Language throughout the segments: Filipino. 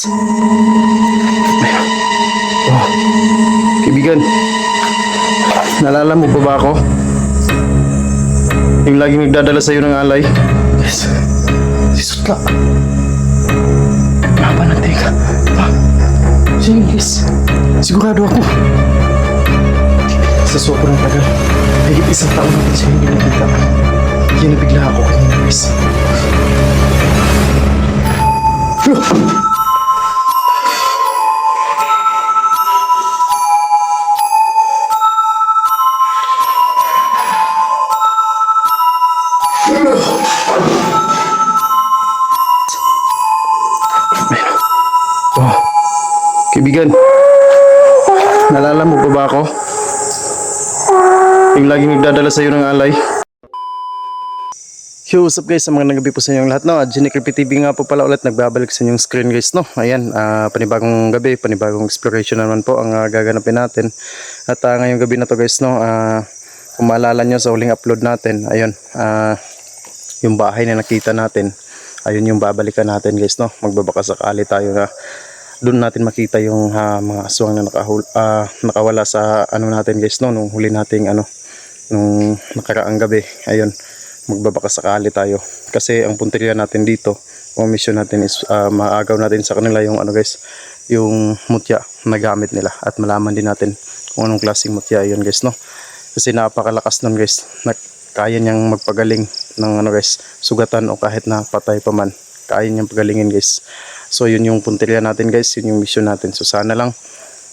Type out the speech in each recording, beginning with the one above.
Oh, kaibigan, naalala mo pa ba ako? Yung laging nagdadala sa'yo ng alay? Yes. Si Sutla. Mahaba ng teka. Pa. Jeez. Sigurado ako. Sa sobrang tagal, higit isang taon natin siya hindi nakita. Kaya nabigla ako kanina, guys. Oh, kaibigan, naalala mo pa ba ako? Yung laging nagdadala sa'yo ng alay? Yo, what's up guys? Sa mga nagabi po sa inyong lahat, no? Genie Creepy TV nga po pala ulit nagbabalik sa inyong screen guys, no? Ayan, ah, panibagong gabi, panibagong exploration naman po ang ah, gaganapin natin. At ah, ngayong gabi na to guys, no? Ah, kung maalala nyo sa huling upload natin, ayun, ah, yung bahay na nakita natin, ayun yung babalikan natin guys, no? Magbabaka sakali tayo na doon natin makita yung ah, mga aswang na nakahul, ah, nakawala sa ano natin guys, no? Nung huli nating ano, nung nakaraang gabi, ayun magbabaka sakali tayo. Kasi ang punteriya natin dito ang mission natin is ah, maagaw natin sa kanila yung ano guys yung mutya na gamit nila. At malaman din natin kung anong klaseng mutya yun guys no? Kasi napakalakas nun guys. Na kaya niyang magpagaling ng ano guys sugatan o kahit na patay pa man kaya niyang pagalingin guys so yun yung punteriya natin guys yun yung mission natin so sana lang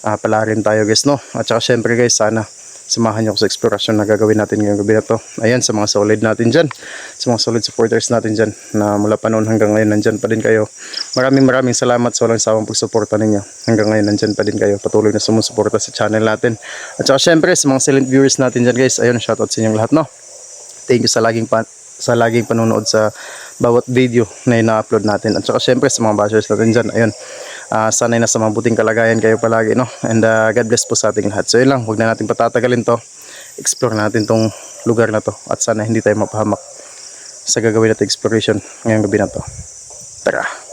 ah, palarin tayo guys no at saka syempre guys sana samahan niyo ako sa explorasyon na gagawin natin ngayong gabi na to. Ayan, sa mga solid natin dyan, sa mga solid supporters natin dyan, na mula pa noon hanggang ngayon nandyan pa din kayo. Maraming maraming salamat sa walang sawang pagsuporta ninyo. Hanggang ngayon nandyan pa din kayo. Patuloy na sumusuporta sa channel natin. At saka syempre, sa mga silent viewers natin dyan guys, ayun, shoutout sa inyong lahat, no? Thank you sa laging pa sa laging panonood sa bawat video na ina-upload natin. At saka syempre sa mga bashers natin dyan, ayun, uh, sanay nasa mabuting kalagayan kayo palagi, no? And uh, God bless po sa ating lahat. So yun lang, huwag na natin patatagalin to. Explore natin tong lugar na to. At sana hindi tayo mapahamak sa gagawin natin exploration ngayong gabi na to. Tara!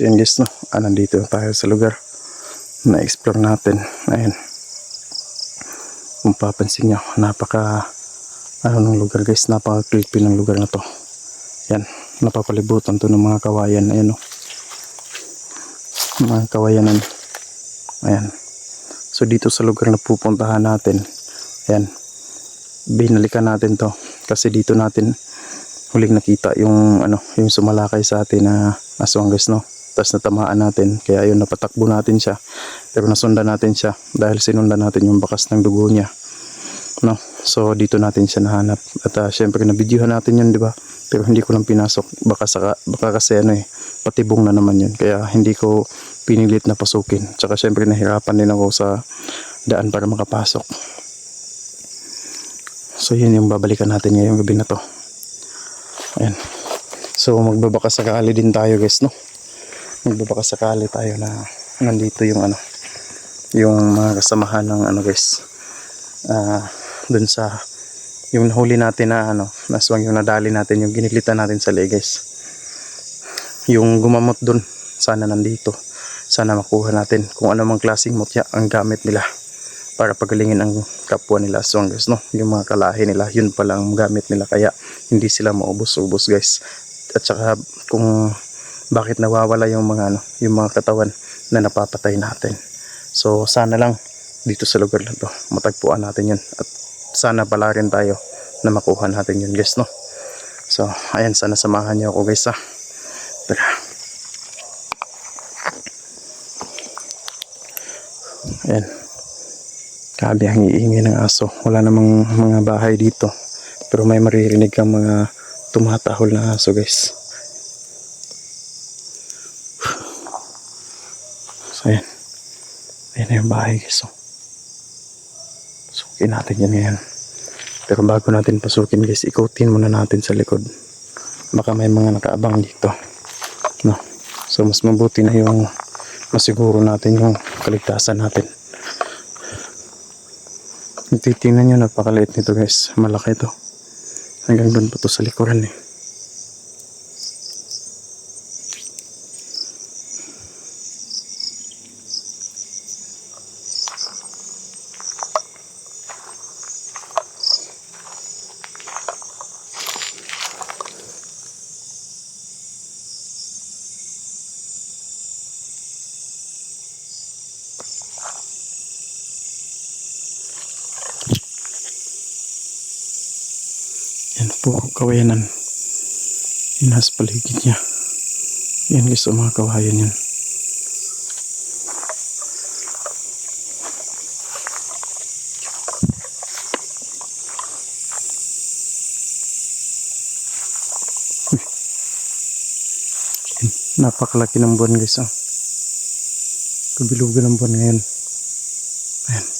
So yun guys, no? Ah, nandito tayo sa lugar na-explore natin. Ayun. Kung papansin nyo, napaka ano ng lugar guys, napaka creepy ng lugar na to. Yan, napapalibutan to ng mga kawayan. Ayan o. Mga kawayanan. Ayan. So dito sa lugar na pupuntahan natin, ayan, binalikan natin to. Kasi dito natin huling nakita yung ano, yung sumalakay sa atin na aswang guys, no? Tapos natamaan natin, kaya yun napatakbo natin siya. Pero nasundan natin siya dahil sinundan natin yung bakas ng dugo niya. No? So dito natin siya nahanap. At uh, syempre nabidyohan natin yun, di ba? Pero hindi ko lang pinasok. Baka, saka, baka kasi ano eh, patibong na naman yun. Kaya hindi ko pinilit na pasukin. Tsaka syempre nahirapan din ako sa daan para makapasok. So yun yung babalikan natin ngayong gabi na to. Ayan. So magbabaka sakali din tayo guys, no? Magbabaka sakali tayo na nandito yung ano, yung mga kasamahan ng ano guys. Ah, dun sa yung nahuli natin na ano, naswang yung nadali natin, yung ginilitan natin sa leg guys. Yung gumamot dun, sana nandito. Sana makuha natin kung ano mang klaseng mutya ang gamit nila para pagalingin ang kapwa nila aswang guys, no? Yung mga kalahi nila, yun pala ang gamit nila kaya hindi sila maubos-ubos guys. At saka kung bakit nawawala yung mga ano, yung mga katawan na napapatay natin. So sana lang dito sa lugar na to matagpuan natin yun at sana pala rin tayo na makuha natin yun guys no. So ayan sana samahan niyo ako guys ha. Tara. Ayan. Grabe ang iingay ng aso. Wala namang mga bahay dito. Pero may maririnig kang mga tumatahol na aso guys. So ayan. Ayan na yung bahay guys. Oh. Sukin natin yan ngayon. Pero bago natin pasukin guys, ikutin muna natin sa likod. Baka may mga nakaabang dito. No. So mas mabuti na yung masiguro natin yung kaligtasan natin. Titingnan nyo, napakaliit nito guys. Malaki to. Hanggang doon pa to sa likuran eh. Yan po, kawayanan. Yan nasa paligid niya. Yan guys, ang mga kawayan. Yan, Napakalaki ng buwan guys. Oh. Kabilugan ng buwan ngayon. Ayan.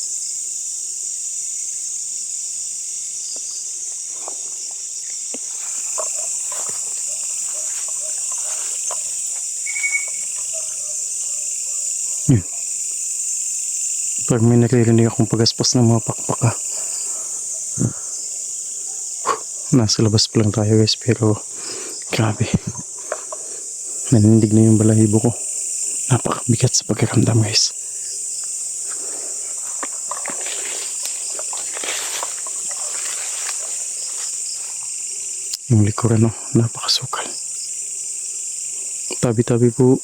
Pag may naririnig akong pagaspas ng mga pakpaka. Nasa labas pa lang tayo guys pero grabe. Nanindig na yung balahibo ko. Napakabigat sa pagkakamdam guys. Yung likuran no, napakasukal. Tabi-tabi po.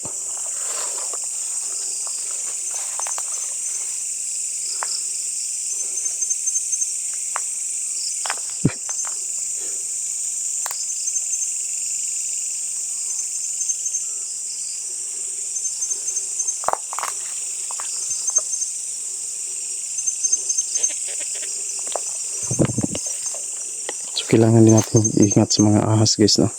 Kailangan din natin mag-ingat sa mga ahas guys no.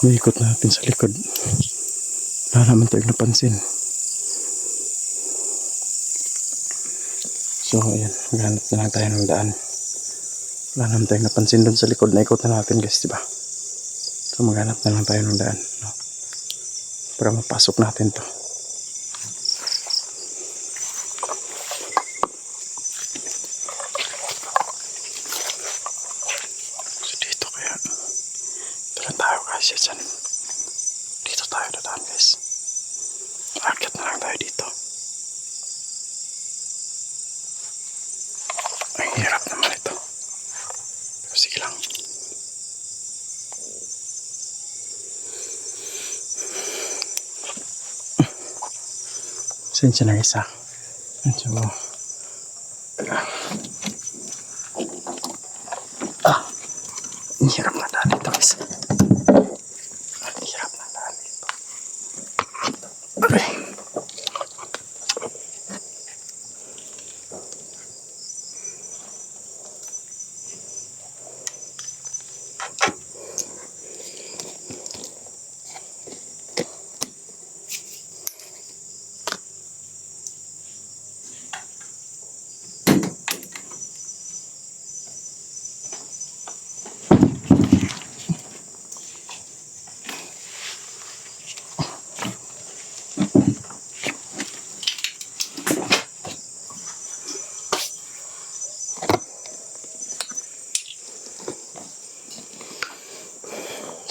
May ikot natin sa likod. Wala naman tayong napansin. So, ayan. Maghanap na lang tayo ng daan. Wala naman tayong napansin doon sa likod na ikot na natin guys, di ba? So, maghanap na lang tayo ng daan. No? Para mapasok natin to. So, dito kaya. Dito tayo guys. Yan dyan. Dito tayo dadaan guys. Akit na lang tayo dito. Ang hirap naman ito. Pero Sensya na isa. Medyo... Ah! Ang hirap na daan dito guys.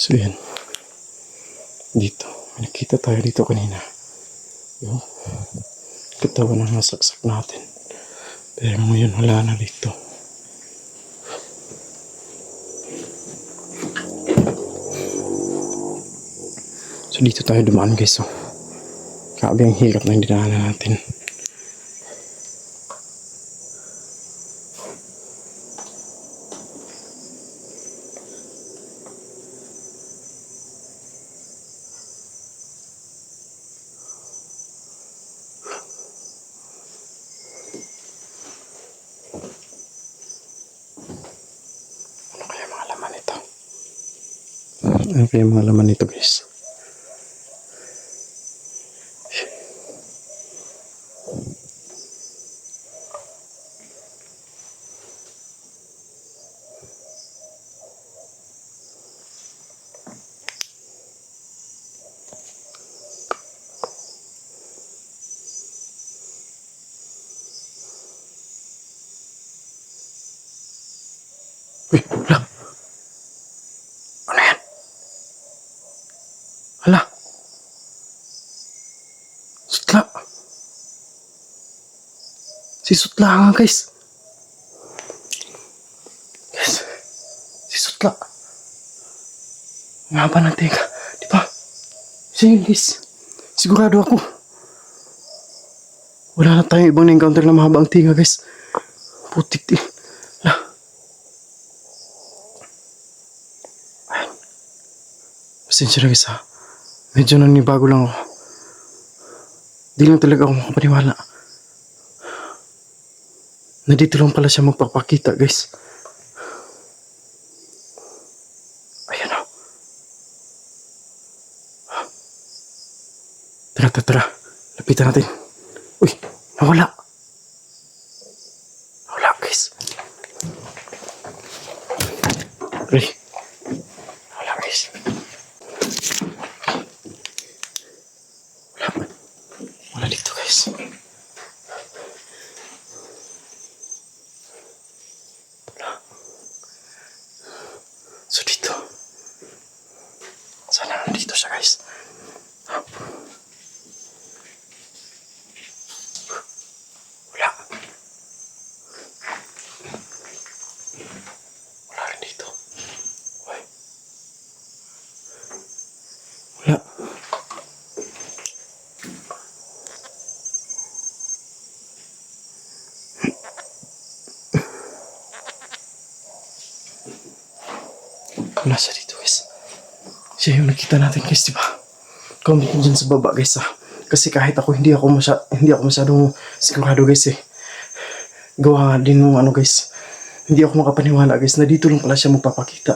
So yan. Dito. May nakita tayo dito kanina. Yung katawan ng nasaksak natin. Pero ngayon wala na dito. So dito tayo dumaan guys. So, Grabe ang hirap na dinaanan natin. Ano kaya mga laman nito guys? Uy, hala. Ano yan? Hala. Sutla. Si Sutla nga, guys. Guys. Si Sutla. Nga ba ng teka? Di ba? Siya. Sigurado ako. Wala na tayong ibang na-encounter na mahaba ang tinga, guys. Putik din. Hala. Pasensya na guys ha. Medyo nanibago lang ako. Di lang talaga ako makapaniwala. Na dito lang pala siya magpapakita guys. Ayan o. Tara, tara, tara. Lapitan natin. Uy, nawala. Nawala guys. Uy. Nawala guys. Wala. Wala dito guys. Wala. So dito. Sana nandito siya guys. Wala. Wala rin dito. Uy. Wala. Wala siya dito guys. Siya yung nakita natin guys, di ba? Comment nyo dyan sa baba guys ah. Kasi kahit ako hindi ako masya, hindi ako masyadong sigurado guys eh. Gawa din nung ano guys. Hindi ako makapaniwala guys na dito lang pala siya magpapakita.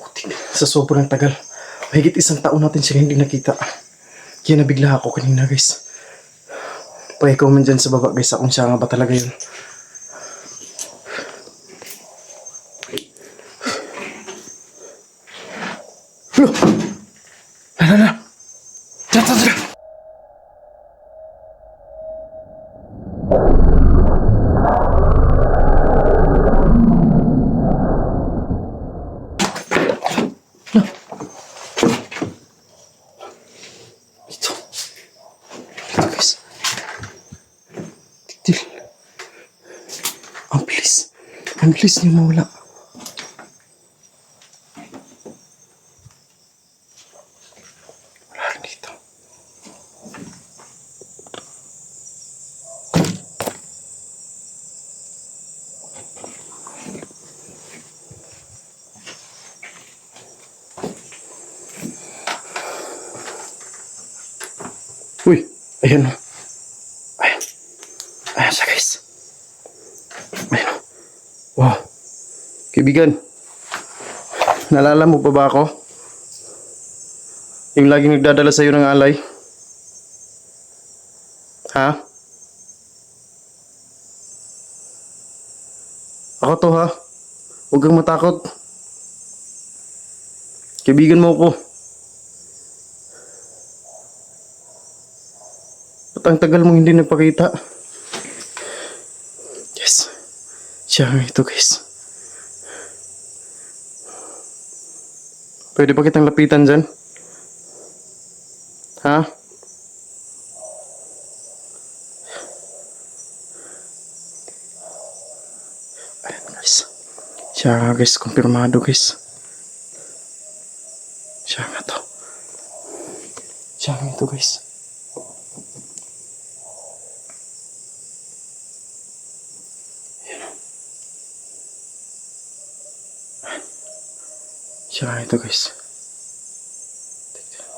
Putik, sa sobrang tagal. Mahigit isang taon natin siya hindi nakita. Kaya nabigla ako kanina guys. Paki-comment dyan sa baba guys ah, kung siya nga ba talaga yun. At least yung mawala. Uy, ayan na. Ayan. Ayan siya guys. Wow. Kaibigan. Nalala mo pa ba ako? Yung laging nagdadala sa'yo ng alay? Ha? Ako to ha. Huwag kang matakot. Kaibigan mo ako. Ba't ang tagal mong hindi nagpakita? Nga ito guys. Pwede ba kitang lapitan dyan? Ha? Ayan guys. Siya nga guys, kumpirmado guys. Siya nga to. Siya nga ito guys. Siya nga ito guys. Tignan.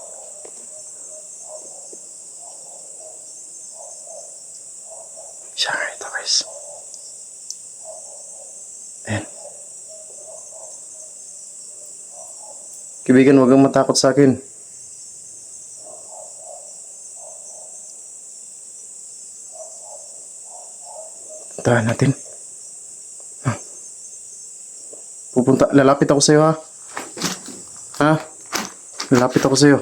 Siya nga ito guys. Ayan. Kaibigan, huwag kang matakot sa akin. Puntahan natin. Ah. Pupunta, lalapit ako sa'yo ha. Ha? Lalapit ako sa'yo.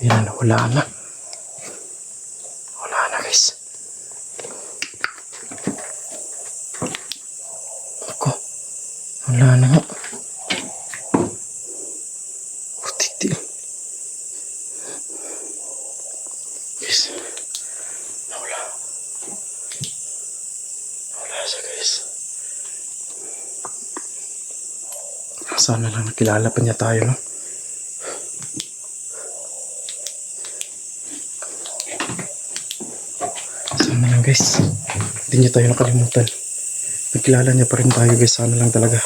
Ayan na, wala na. Wala na guys. Ako, wala na nga. Putik din. Guys, nawala. Nawala siya guys. Sana lang nakilala pa niya tayo, no? Sana lang guys. Hindi niya tayo nakalimutan. Nakilala niya pa rin tayo guys. Sana lang talaga.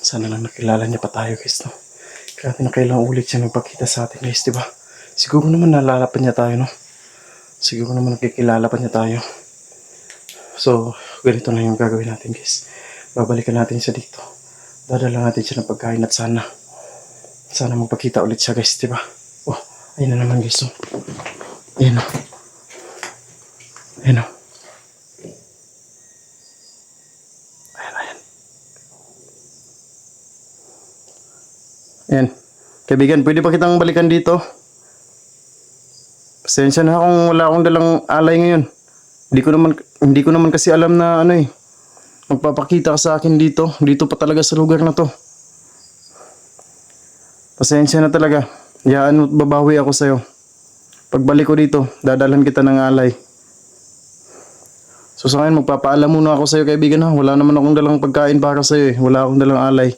Sana lang nakilala niya pa tayo guys. No? Grabe na kailangan ulit siya nagpakita sa atin guys, di ba? Siguro naman nalala pa niya tayo, no? Siguro naman nakikilala pa niya tayo. So, ganito na yung gagawin natin guys. Babalikan natin siya dito. Dadala natin siya ng pagkain at sana sana magpakita ulit siya guys, di ba? Oh, ayun na naman guys. Oh. Ayun oh. Ayun oh. Ayan. Kaibigan, pwede ba kitang balikan dito? Pasensya na kung wala akong dalang alay ngayon. Hindi ko naman hindi ko naman kasi alam na ano eh. Magpapakita ka sa akin dito. Dito pa talaga sa lugar na to. Pasensya na talaga. Yaan mo babawi ako sa'yo. Pagbalik ko dito, dadalhan kita ng alay. So sa ngayon, magpapaalam muna ako sa'yo kaibigan ha. Wala naman akong dalang pagkain para sa'yo eh. Wala akong dalang alay.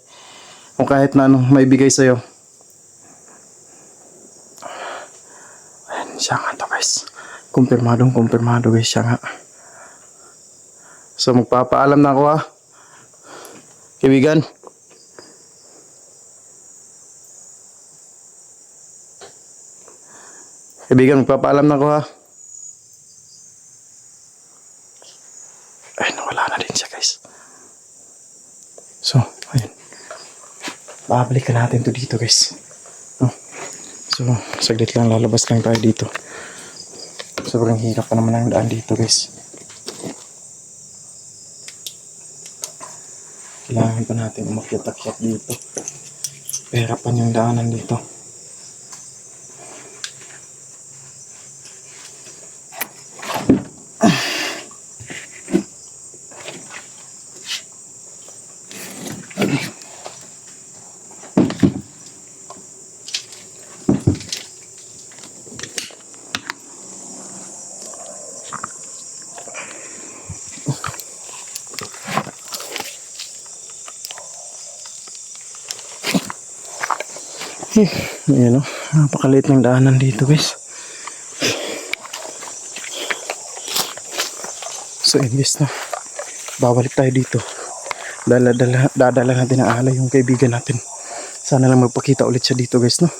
O kahit na ano, maibigay sa'yo. Ayan, siya nga to guys. Kumpirmadong kumpirmado guys, siya nga. So magpapaalam na ako ha. Kaibigan. Kaibigan, magpapaalam na ako ha. Ay, nawala na din siya guys. So, ayun. Babalikan natin to dito guys. No? So, saglit lang lalabas lang tayo dito. Sobrang hirap pa naman ang daan dito guys. Kailangan pa natin umakyat-akyat dito. Perapan yung daanan dito. Eh, ayan o. Napakaliit ng daanan dito guys. So guys no. Babalik tayo dito. Dala, dala, dadala natin ang alay yung kaibigan natin. Sana lang magpakita ulit siya dito guys no.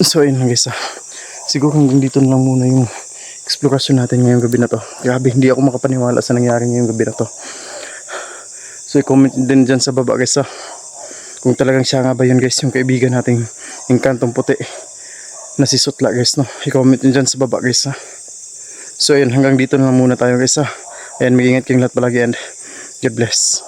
So yun guys ah. Siguro hanggang dito na lang muna yung explorasyon natin ngayong gabi na to. Grabe, hindi ako makapaniwala sa nangyari ngayong gabi na to. So i-comment din dyan sa baba guys ah. Kung talagang siya nga ba yun guys, yung kaibigan nating engkantong puti na si Sutla guys no. I-comment din dyan sa baba guys ha. So ayun, hanggang dito na lang muna tayo guys ha. Ayan, mag-ingat kayong lahat palagi and God bless.